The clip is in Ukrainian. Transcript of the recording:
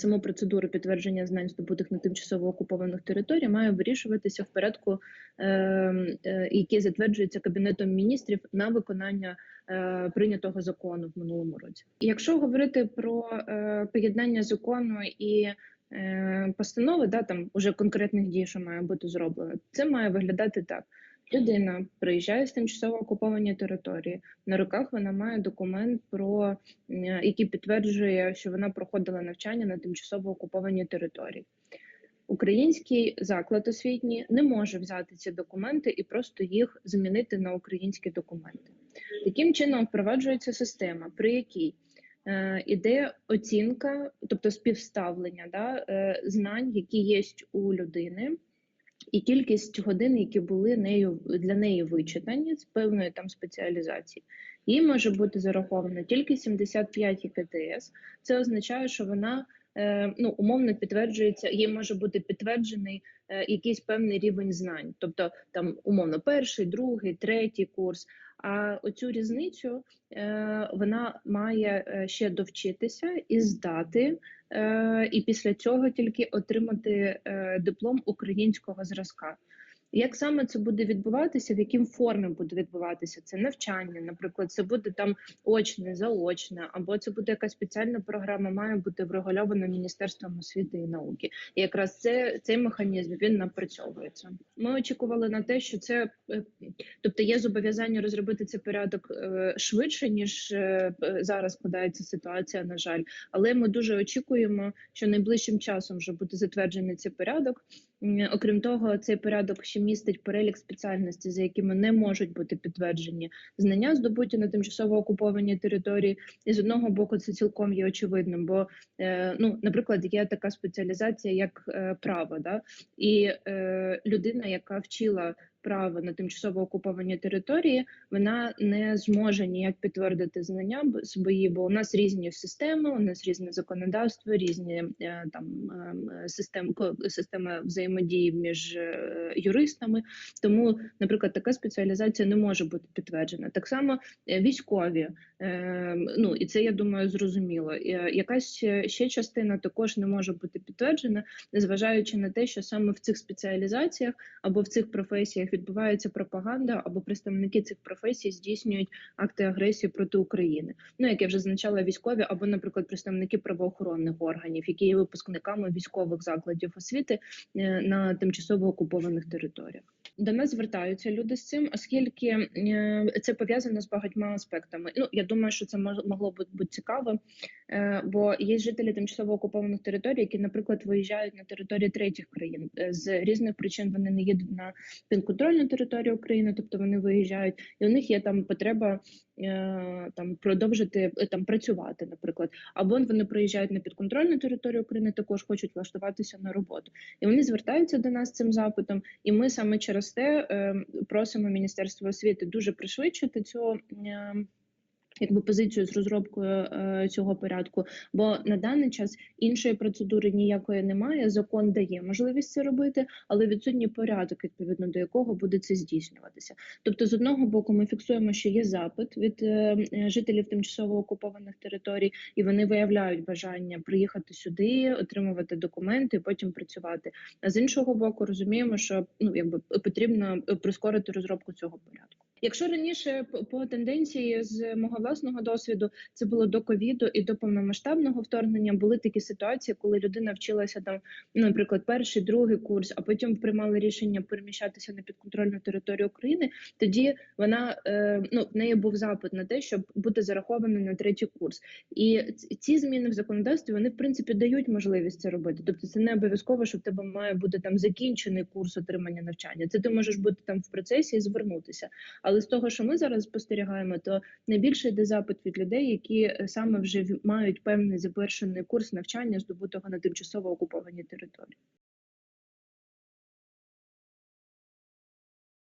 саму процедуру підтвердження знань здобутих на тимчасово окупованих територіях має вирішуватися в порядку, е, е, який затверджується кабінетом міністрів на виконання е, прийнятого закону в минулому році. Якщо говорити про поєднання закону і постанови, да там уже конкретних дій, що має бути зроблено, це має виглядати так. Людина приїжджає з тимчасово окупованої території. На руках вона має документ, про який підтверджує, що вона проходила навчання на тимчасово окупованій території. Український заклад освітній не може взяти ці документи і просто їх змінити на українські документи. Таким чином впроваджується система, при якій е, іде оцінка, тобто співставлення да, е, знань, які є у людини і кількість годин, які були нею для неї вичитані з певної там спеціалізації. Їй може бути зараховано тільки 75 ІКТС. Це означає, що вона е, ну умовно підтверджується, їй може бути підтверджений е, якийсь певний рівень знань, тобто там умовно перший, другий, третій курс. А оцю різницю е, вона має е, ще довчитися і здати, е, і після цього тільки отримати диплом українського зразка. Як саме це буде відбуватися, в яким формі буде відбуватися це навчання? Наприклад, це буде там очне, заочне, або це буде якась спеціальна програма, має бути врегульована міністерством освіти і науки. І якраз це цей механізм він напрацьовується. Ми очікували на те, що це е, тобто є зобов'язання розробити цей порядок е, швидше ніж е, зараз складається ситуація. На жаль, але ми дуже очікуємо, що найближчим часом вже буде затверджений цей порядок. Окрім того, цей порядок ще містить перелік спеціальностей, за якими не можуть бути підтверджені знання, здобуті на тимчасово окупованій території, і з одного боку це цілком є очевидним. Бо, е, ну, наприклад, є така спеціалізація, як е, право, да і е, людина, яка вчила право на тимчасово окупованій території, вона не зможе ніяк підтвердити знання свої, бо у нас різні системи, у нас різне законодавство, різні е, там е, системи системи взаємодії між е, юристами. Тому, наприклад, така спеціалізація не може бути підтверджена. Так само військові, ну і це я думаю зрозуміло. Якась ще частина також не може бути підтверджена, незважаючи на те, що саме в цих спеціалізаціях або в цих професіях відбувається пропаганда, або представники цих професій здійснюють акти агресії проти України. Ну як я вже зазначала, військові або, наприклад, представники правоохоронних органів, які є випускниками військових закладів освіти е, на тимчасово окупованих територіях. До нас звертаються люди з цим, оскільки е, це пов'язано з багатьма аспектами. Ну я думаю, що це могло бути бути цікаво, е, бо є жителі тимчасово окупованих територій, які, наприклад, виїжджають на території третіх країн з різних причин. Вони не їдуть на підконтрольну територію України, тобто вони виїжджають, і у них є там потреба е, там продовжити там працювати, наприклад, або вони приїжджають на підконтрольну територію України, також хочуть влаштуватися на роботу, і вони звертаються до нас цим запитом, і ми саме через те е, просимо Міністерство освіти дуже пришвидшити цю. Е, якби позицію з розробкою е, цього порядку, бо на даний час іншої процедури ніякої немає. Закон дає можливість це робити, але відсутній порядок, відповідно до якого буде це здійснюватися. Тобто, з одного боку, ми фіксуємо, що є запит від е, жителів тимчасово окупованих територій, і вони виявляють бажання приїхати сюди, отримувати документи, і потім працювати. А з іншого боку, розуміємо, що ну якби потрібно прискорити розробку цього порядку. Якщо раніше по тенденції з мого власного досвіду це було до ковіду і до повномасштабного вторгнення, були такі ситуації, коли людина вчилася там, наприклад, перший, другий курс, а потім приймали рішення переміщатися на підконтрольну територію України. Тоді вона е, ну в неї був запит на те, щоб бути зарахованою на третій курс, і ці зміни в законодавстві вони в принципі дають можливість це робити. Тобто, це не обов'язково, що в тебе має бути там закінчений курс отримання навчання. Це ти можеш бути там в процесі і звернутися. Але з того, що ми зараз спостерігаємо, то найбільше йде запит від людей, які е, саме вже мають певний завершений курс навчання, здобутого на тимчасово окупованій території.